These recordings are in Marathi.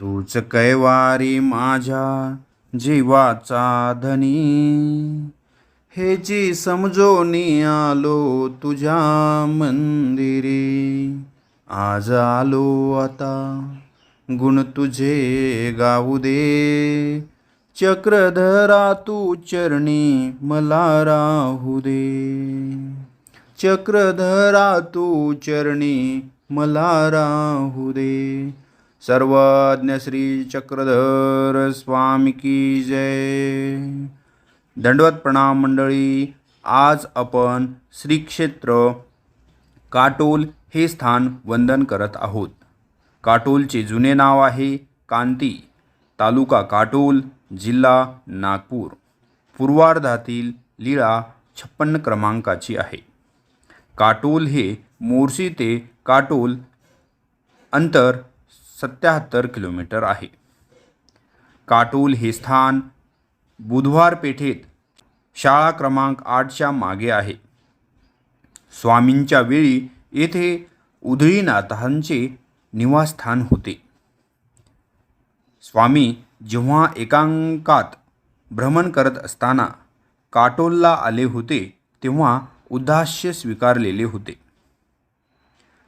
तूच कैवारी माझ्या जीवाचा धनी. हेची समजोनी आलो तुझ्या मंदिरी आज आलो आता. गुण तुझे गाऊ दे. चक्रधरा तू चरणी मला राहू दे. चक्रधरा तू चरणी मला राहू दे. सर्वज्ञ श्री चक्रधर स्वामी की जय. दंडवत प्रणाम मंडळी आज आपण श्री क्षेत्र काटोल हे स्थान वंदन करत आहोत. काटोलचे जुने नाव आहे कांती तालुका काटोल जिल्हा नागपूर. पूर्वार्धातील लीळा छप्पन्न क्रमांकाची आहे. काटोल हे मोर्शी ते काटोल अंतर सत्याहत्तर किलोमीटर आहे. काटोल हे स्थान बुधवार पेठेत शाळा क्रमांक आठच्या मागे आहे. स्वामींच्या वेळी येथे उधळीनाथांचे निवासस्थान होते. स्वामी जेव्हा एकांकात भ्रमण करत असताना काटोलला आले होते तेव्हा उदास्य स्वीकारलेले होते.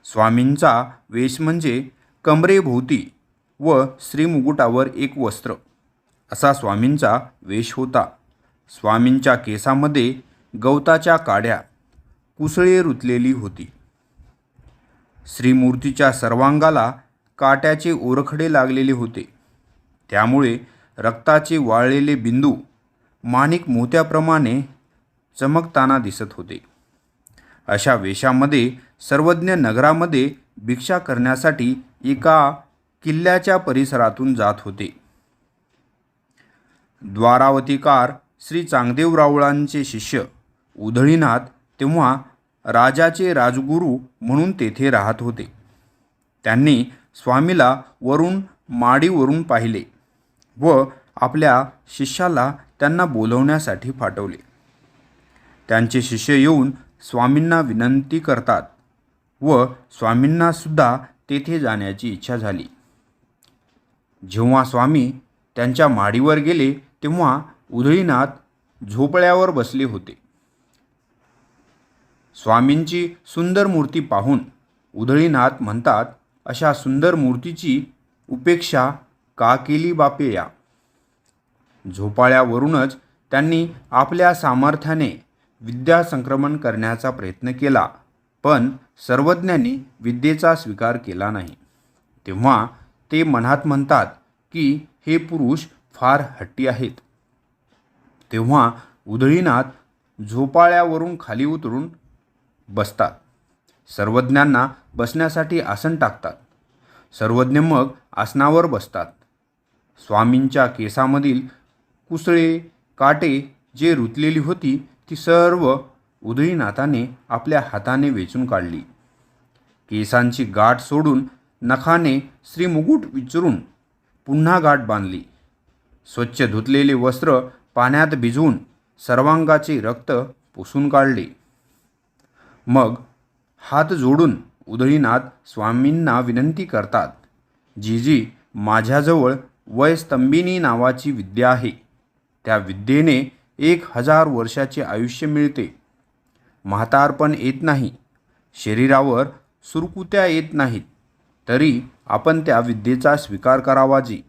स्वामींचा वेश म्हणजे कमरेभोवती व श्रीमुकुटावर एक वस्त्र. असा स्वामींचा वेश होता. स्वामींच्या केसामध्ये गवताच्या काड्या कुसळे रुतलेली होती. श्रीमूर्तीच्या सर्वांगाला काट्याचे ओरखडे लागलेले होते. त्यामुळे रक्ताचे वाळलेले बिंदू माणिक मोत्याप्रमाणे चमकताना दिसत होते. अशा वेशामध्ये सर्वज्ञ नगरामध्ये भिक्षा करण्यासाठी एका किल्ल्याच्या परिसरातून जात होते. द्वारावतीकार श्री चांगदेव रावळांचे शिष्य उधळीनाथ तेव्हा राजाचे राजगुरू म्हणून तेथे राहत होते. त्यांनी स्वामीला वरून माडीवरून पाहिले व आपल्या शिष्याला त्यांना बोलवण्यासाठी पाठवले. त्यांचे शिष्य येऊन स्वामींना विनंती करतात व स्वामींनासुद्धा तेथे जाण्याची इच्छा झाली. जेव्हा स्वामी त्यांच्या माडीवर गेले तेव्हा उधळीनाथ झोपळ्यावर बसले होते. स्वामींची सुंदर मूर्ती पाहून उधळीनाथ म्हणतात अशा सुंदर मूर्तीची उपेक्षा का केली बापे या झोपाळ्यावरूनच त्यांनी आपल्या सामर्थ्याने विद्या संक्रमण करण्याचा प्रयत्न केला. पण सर्वज्ञांनी विद्येचा स्वीकार केला नाही. तेव्हा ते मनात म्हणतात की हे पुरुष फार हट्टी आहेत. तेव्हा उधळीनाथ झोपाळ्यावरून खाली उतरून बसतात. सर्वज्ञांना बसण्यासाठी आसन टाकतात. सर्वज्ञ मग आसनावर बसतात. स्वामींच्या केसामधील कुसळे काटे जे रुतलेली होती ती सर्व उदयनाथाने आपल्या हाताने वेचून काढली. केसांची गाठ सोडून नखाने श्रीमुकुट विचरून पुन्हा गाठ बांधली. स्वच्छ धुतलेले वस्त्र पाण्यात भिजवून सर्वांगाचे रक्त पुसून काढले. मग हात जोडून उदळीनाथ स्वामींना विनंती करतात जी जी माझ्याजवळ वयस्तंभिनी नावाची विद्या आहे. त्या विद्येने एक हजार वर्षाचे आयुष्य मिळते. म्हातारपण येत नाही. शरीरावर सुरकुत्या येत नाहीत. तरी आपण त्या विद्येचा स्वीकार करावा जी.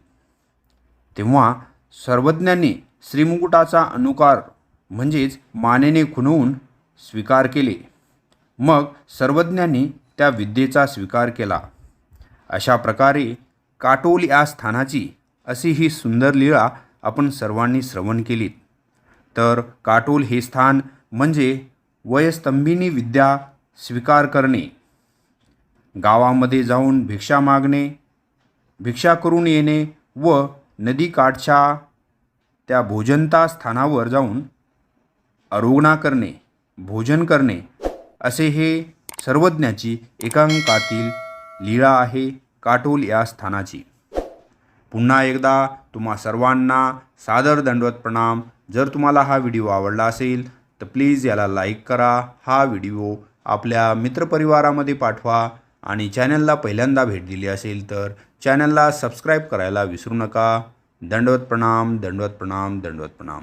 तेव्हा सर्वज्ञांनी श्रीमुकुटाचा अनुकार म्हणजेच मानेने खुणवून स्वीकार केले. मग सर्वज्ञांनी त्या विद्येचा स्वीकार केला. अशा प्रकारे काटोल या स्थानाची अशी ही सुंदर लीळा आपण सर्वांनी श्रवण केलीत. तर काटोल हे स्थान म्हणजे वयस्तंभिनी विद्या स्वीकार करणे गावामध्ये जाऊन भिक्षा मागणे भिक्षा करून येणे व नदीकाठच्या त्या भोजनता स्थानावर जाऊन आरोगणा करणे भोजन करणे असे हे सर्वज्ञाची एकांकातील लीळा आहे काटोल या स्थानाची. पुन्हा एकदा तुम्हा सर्वांना सादर दंडवत प्रणाम. जर तुम्हाला हा व्हिडिओ आवडला असेल तर प्लीज याला लाईक करा. हा व्हिडिओ आपल्या मित्रपरिवारामध्ये पाठवा आणि चॅनलला पहिल्यांदा भेट दिली असेल तर चॅनलला सबस्क्राईब करायला विसरू नका. दंडवत प्रणाम दंडवत प्रणाम दंडवत प्रणाम.